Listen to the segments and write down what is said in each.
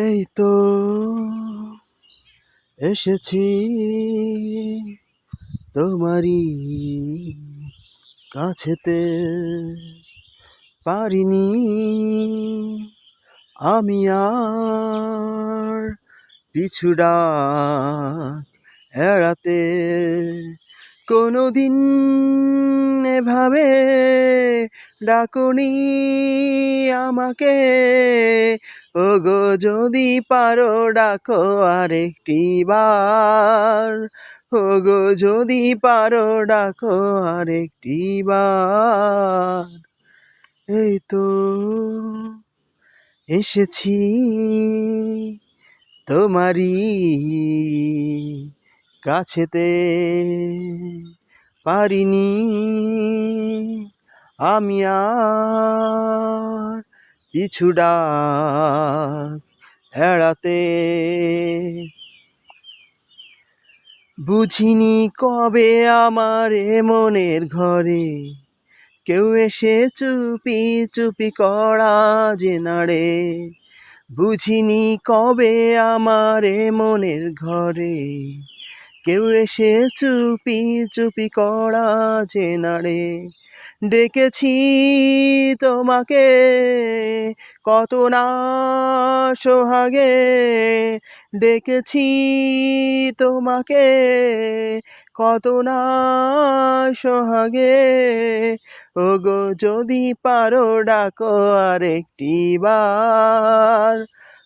এই তো এসেছি তোমারই কাছেতে। পারিনি আমি আর পিছুডা এড়াতে। কোনোদিন এভাবে ডাকুনি আমাকে। ওগো, যদি পারো ডাকো আরেকটি বার। ওগো, যদি পারো ডাকো আরেকটি বার। এই তো এসেছি তোমারই কাছেতে। পারিনি। আমি আর পিছু ডাক এড়াতে বুঝিনি কবে আমার মনের ঘরে কেউ এসে চুপি চুপি করা যে নাড়ে বুঝিনি কবে আমার মনের ঘরে কেউ এসে চুপি চুপি করা যে নাড়ে ডেকেছি তোমাকে, কত না সোহাগে, ডেকেছি তোমাকে, কত না সোহাগে, ওগো যদি পারো ডাকো আরেকটি বার।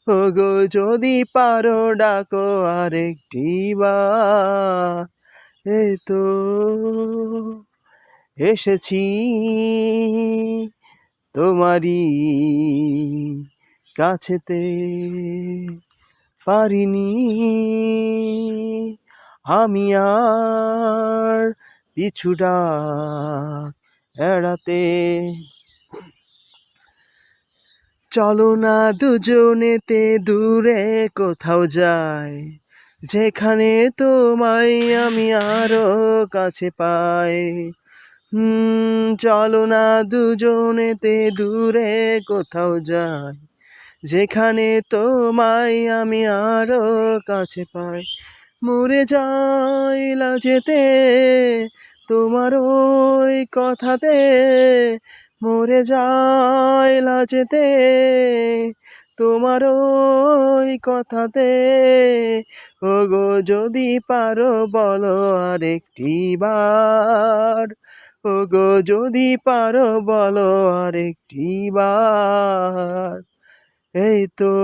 ওগো, যদি পারো ডাকো আরেকটি বা এই তো এসেছি তোমারই কাছেতে। পারিনি আমি আর পিছু ডাক এড়াতে। চলো না দুজনেতে দূরে কোথাও যাই, যেখানে তোমায় আমি আরও কাছে পাই। হুম, চলো না দুজনেতে দূরে কোথাও যাই, যেখানে তোমায় আমি আরও কাছে পাই। মরে যাই লাজেতে তোমার ওই কথাতে মরে যায় লাজেতে, তোমার ওই কথাতে। ওগো, যদি পারো বলো আরেকটি বার। ওগো, যদি পারো বলো আরেকটি বার। এই তো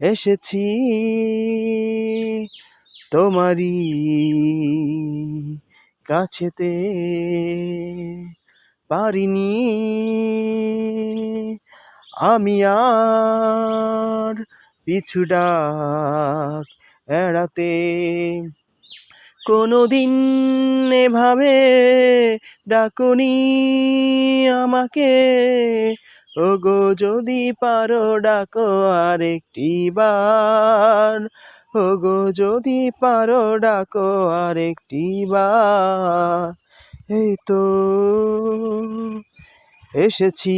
এসেছি তোমারই কাছেতে। পারিনি। আমি আর পিছু ডাক এড়াতে কোনোদিন এভাবে ডাকুনি আমাকে। ওগো, যদি পারো ডাকো আরেকটি বার। ওগো, যদি পারো ডাকো আরেকটি বার। এই তো এসেছি।